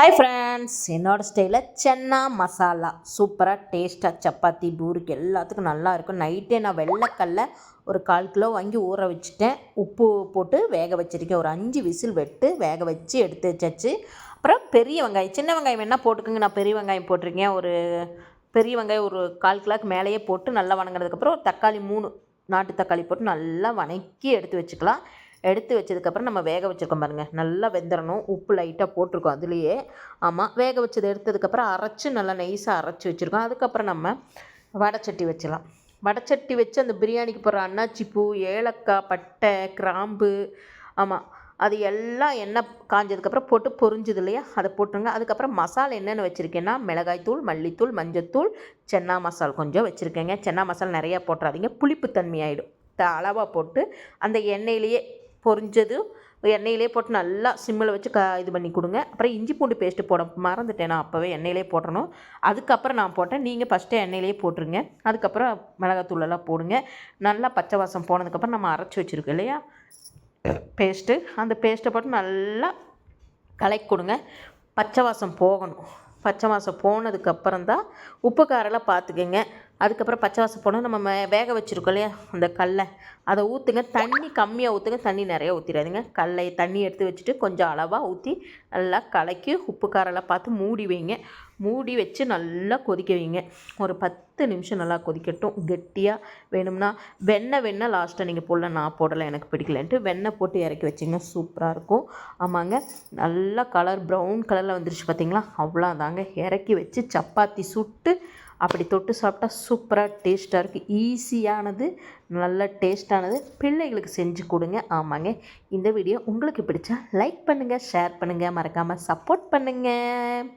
Hi friends என்னோடய ஸ்டைலில் சென்னா மசாலா. சூப்பராக டேஸ்ட்டாக சப்பாத்தி பூரிக்கு எல்லாத்துக்கும் நல்லா இருக்கும். நைட்டே நான் வெள்ளைக்கல்ல ஒரு கால் கிலோ வாங்கி ஊற வச்சுட்டேன். உப்பு போட்டு வேக வச்சிருக்கேன். ஒரு அஞ்சு விசில் வெட்டு வேக வச்சு எடுத்து வச்சாச்சு. அப்புறம் பெரிய வெங்காயம் சின்ன வெங்காயம் வேணால் போட்டுக்கோங்க. நான் பெரிய வெங்காயம் போட்டிருக்கேன். ஒரு பெரிய வெங்காயம் ஒரு கால் கிலோக்கு மேலேயே போட்டு நல்லா வணங்குறதுக்கப்புறம் ஒரு தக்காளி மூணு நாட்டு தக்காளி போட்டு நல்லா வணக்கி எடுத்து வச்சுக்கலாம். எடுத்து வச்சதுக்கப்புறம் நம்ம வேக வச்சுருக்கோம் பாருங்கள் நல்லா வெந்துடணும் உப்பு லைட்டாக போட்டிருக்கோம் அதுலேயே. ஆமாம் வேக வச்சது எடுத்ததுக்கப்புறம் அரைச்சி நல்லா நைஸாக அரைச்சி வச்சுருக்கோம். அதுக்கப்புறம் நம்ம வடச்சட்டி வச்சிடலாம். வடச்சட்டி வச்சு அந்த பிரியாணிக்கு போடுற அன்னாச்சி பூ ஏலக்காய் பட்டை கிராம்பு ஆமாம் அது எல்லாம் எண்ணெய் காஞ்சதுக்கப்புறம் போட்டு பொரிஞ்சுது இல்லையா? அதை போட்டுருங்க. அதுக்கப்புறம் மசாலா என்னென்ன வச்சுருக்கேன்னா மிளகாய்த்தூள் மல்லித்தூள் மஞ்சத்தூள் சென்னா மசால் கொஞ்சம் வச்சுருக்கேங்க. சென்னா மசாலா நிறையா போட்டுறாதீங்க. புளிப்பு தன்மையாயிடும். அளவாக போட்டு அந்த எண்ணெயிலேயே பொரிஞ்சது. எண்ணெயிலே போட்டு நல்லா சிம்மில் வச்சு க இது பண்ணி கொடுங்க. அப்புறம் இஞ்சி பூண்டு பேஸ்ட்டு போட மறந்துட்டேன் நான் அப்போவே. எண்ணெயிலே போடணும் அதுக்கப்புறம் நான் போட்டேன். நீங்கள் ஃபஸ்ட்டு எண்ணெயிலே போட்டுருங்க. அதுக்கப்புறம் மிளகாத்தூளெல்லாம் போடுங்க. நல்லா பச்சை வாசம் போனதுக்கப்புறம் நம்ம அரைச்சி வச்சுருக்கோம் இல்லையா? பேஸ்ட்டு அந்த பேஸ்ட்டை போட்டு நல்லா கலக்கி கொடுங்க. பச்சை வாசம் போகணும். பச்சை வாசம் போனதுக்கப்புறம் தான் உப்பு காரெல்லாம் பார்த்துக்கங்க அதுக்கப்புறம் பச்சை வாசம் போனால் நம்ம மே- வேக வச்சுருக்கோம் இல்லையா அந்த கல்லை. அதை ஊற்றுங்க தண்ணி கம்மியாக ஊற்றுங்க தண்ணி நிறையா ஊற்றிடாதுங்க கல்லை தண்ணி எடுத்து வச்சுட்டு கொஞ்சம் அளவாக ஊற்றி நல்லா கலக்கி உப்பு காரெல்லாம் பார்த்து மூடி வைங்க. மூடி வச்சு நல்லா கொதிக்க வைங்க. ஒரு பத்து நிமிஷம் நல்லா கொதிக்கட்டும். கெட்டியாக வேணும்னா வெண்ணெய் வெண்ணெய் லாஸ்ட்டாக நீங்கள் போடல நான் போடலை. எனக்கு பிடிக்கலன்ட்டு வெண்ணெய் போட்டு இறக்கி வச்சிங்க. சூப்பராக இருக்கும். ஆமாங்க. நல்லா கலர் ப்ரௌன் கலரில் வந்துருச்சு பார்த்தீங்களா அவ்வளோதாங்க இறக்கி வச்சு சப்பாத்தி சுட்டு அப்படி தொட்டு சாப்பிட்டா சூப்பராக டேஸ்ட்டாக இருக்குது ஈஸியானது நல்ல டேஸ்டானது பிள்ளைகளுக்கு செஞ்சு கொடுங்க. ஆமாங்க. இந்த வீடியோ உங்களுக்கு பிடிச்சா லைக் பண்ணுங்கள் ஷேர் பண்ணுங்கள் மறக்காமல் சப்போர்ட் பண்ணுங்கள்